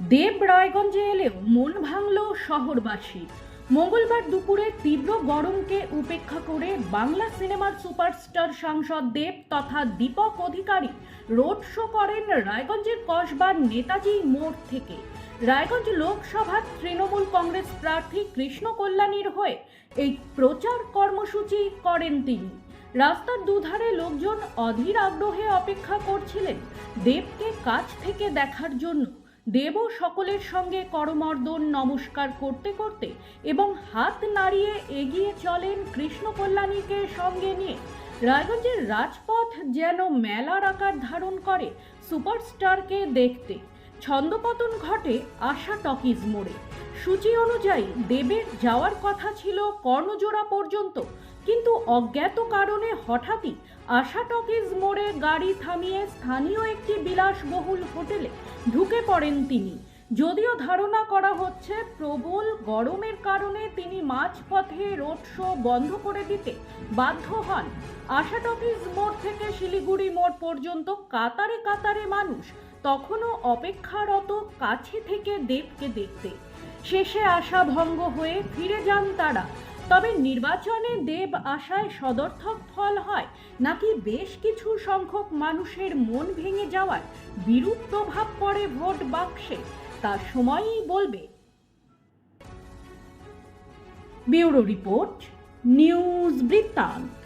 দেব রায়গঞ্জে এলেও মন ভাঙল শহরবাসী। মঙ্গলবার দুপুরে তীব্র গরমকে উপেক্ষা করে বাংলা সিনেমার সুপারস্টার সাংসদ দেব তথা দীপক অধিকারী রোড শো করেন রায়গঞ্জের কসবার নেতাজি মোড় থেকে। রায়গঞ্জ লোকসভার তৃণমূল কংগ্রেস প্রার্থী কৃষ্ণ কল্যাণীর হয়ে এই প্রচার কর্মসূচি করেন তিনি। রাস্তার দুধারে লোকজন অধীর আগ্রহে অপেক্ষা করছিলেন দেবকে কাছ থেকে দেখার জন্য। দেবও সকলের সঙ্গে করমর্দন নমস্কার করতে করতে এবং হাত নাড়িয়ে এগিয়ে চলেন কৃষ্ণ কল্যাণীকে সঙ্গে নিয়ে। রায়গঞ্জের রাজপথ যেন মেলার আকার ধারণ করে সুপারস্টারকে দেখতে। ছন্দপতন ঘটে আশা টকিজ মোড়ে। সূচি অনুযায়ী দেবের যাওয়ার কথা ছিল কর্ণজোড়া পর্যন্ত, কিন্তু অজ্ঞাত কারণে হঠাৎই আশা টকিজ মোড়ে গাড়ি থামিয়ে স্থানীয় একটি বিলাসবহুল হোটেলে ঢুকে পড়েন তিনি। যদিও ধারণা করা হচ্ছে, প্রবল গরমের কারণে তিনি মাঝপথে রোড শো বন্ধ করে দিতে বাধ্য হন। আশা টকিজ মোড় থেকে শিলিগুড়ি মোড় পর্যন্ত কাতারে কাতারে মানুষ তখনও অপেক্ষারত কাছে থেকে দেবকে দেখতে। শেষে আশা ভঙ্গ হয়ে ফিরে যান তারা। তবে নির্বাচনে দেব আশায় সদর্থক ফল হয়, নাকি বেশ কিছু সংখ্যক মানুষের মন ভেঙে যাওয়ার বিরূপ প্রভাব পড়ে ভোট বাক্সে, তা সময়ই বলবে। ব্যুরো রিপোর্ট, নিউজ বৃত্তান্ত।